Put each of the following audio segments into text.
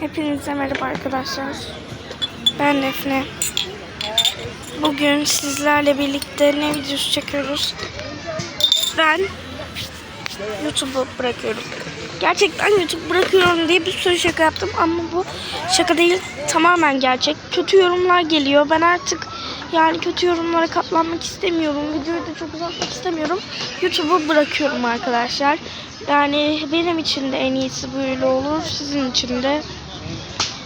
Hepinize merhaba arkadaşlar. Ben Defne. Bugün sizlerle birlikte ne videosu çekiyoruz? Ben YouTube'u bırakıyorum. Gerçekten YouTube bırakıyorum diye bir sürü şaka yaptım ama bu şaka değil tamamen gerçek. Kötü yorumlar geliyor. Ben artık yani kötü yorumlara katlanmak istemiyorum. Videoyu da çok uzatmak istemiyorum. YouTube'u bırakıyorum arkadaşlar. Yani benim için de en iyisi böyle olur. Sizin için de.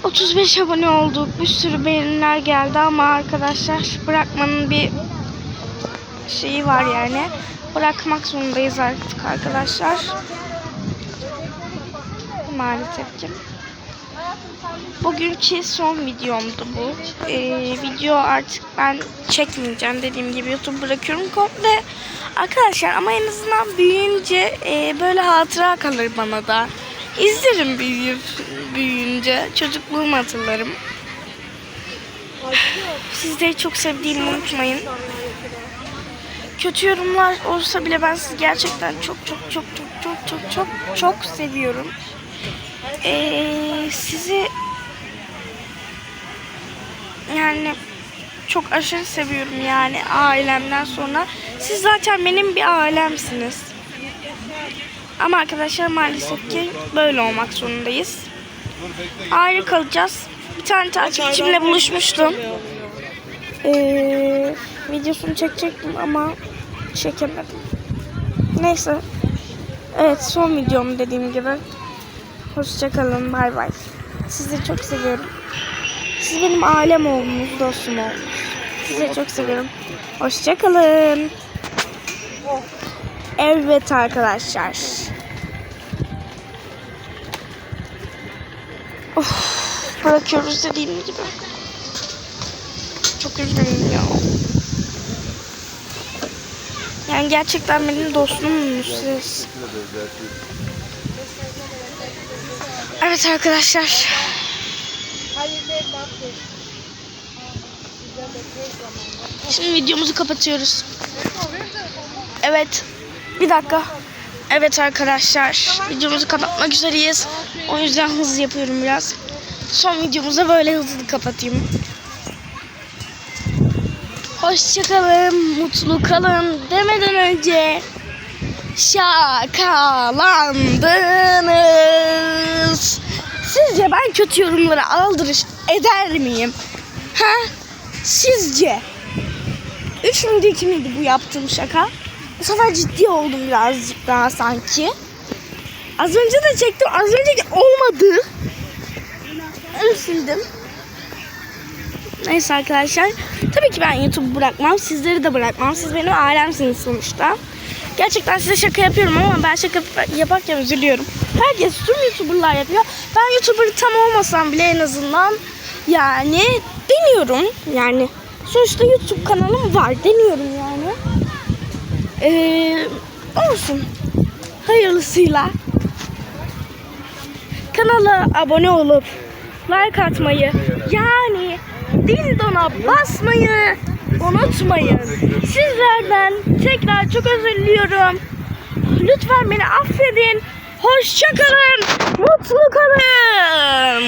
35 abone olduk. Bir sürü beğeniler geldi ama arkadaşlar bırakmanın bir şeyi var yani. Bırakmak zorundayız artık arkadaşlar. Maalesef ki. Bugünkü son videomdu bu. Ee, video artık ben çekmeyeceğim dediğim gibi YouTube bırakıyorum komple. Arkadaşlar ama en azından büyüyünce e, böyle hatıra kalır bana da. İzlerim büyüyüp büyüyünce. Çocukluğumu hatırlarım. Sizleri çok sevdiğimi unutmayın. Kötü yorumlar olsa bile ben sizi gerçekten çok çok çok çok çok çok çok çok seviyorum. Ee, sizi yani çok aşırı seviyorum yani ailemden sonra. Siz zaten benim bir ailemsiniz. Ama arkadaşlar maalesef ki böyle olmak zorundayız. Ayrı kalacağız. Bir tane takipçimle buluşmuştum. Ee, videosunu çekecektim ama çekemedim. Neyse. Evet son videom dediğim gibi. Hoşçakalın. Bay bay. Sizi çok seviyorum. Siz benim ailem oldunuz, dostum oldunuz. Sizi çok seviyorum. Hoşçakalın. Evet arkadaşlar. Of, bırakıyoruz dediğim gibi. Çok üzgünüm ya. Yani gerçekten benim dostumsunuz siz. Evet arkadaşlar. Şimdi videomuzu kapatıyoruz. Evet. Bir dakika. Evet arkadaşlar. Videomuzu kapatmak üzereyiz. O yüzden hızlı yapıyorum biraz. Son videomuzu böyle hızlı kapatayım. Hoşçakalın, mutlu kalın demeden önce şakalandınız. Sizce ben kötü yorumları aldırış eder miyim? Ha? Sizce? Üç müydü iki miydi bu yaptığım şaka? Bu sefer ciddi oldum birazcık daha sanki. Az önce de çektim. Az önceki olmadı. Sildim. Neyse arkadaşlar. Tabii ki ben YouTube bırakmam. Sizleri de bırakmam. Siz benim ailemsiniz sonuçta. Gerçekten size şaka yapıyorum ama ben şaka yaparken üzülüyorum. Herkes tüm YouTuber'lar yapıyor. Ben YouTuber tam olmasam bile en azından yani deniyorum. Yani sonuçta YouTube kanalım var. Deniyorum yani. Ee, olsun. Hayırlısıyla. Kanala abone olup like atmayı yani dildona basmayı unutmayın. Sizlerden tekrar çok özür diliyorum. Lütfen beni affedin. Hoşçakalın. Mutlu kalın.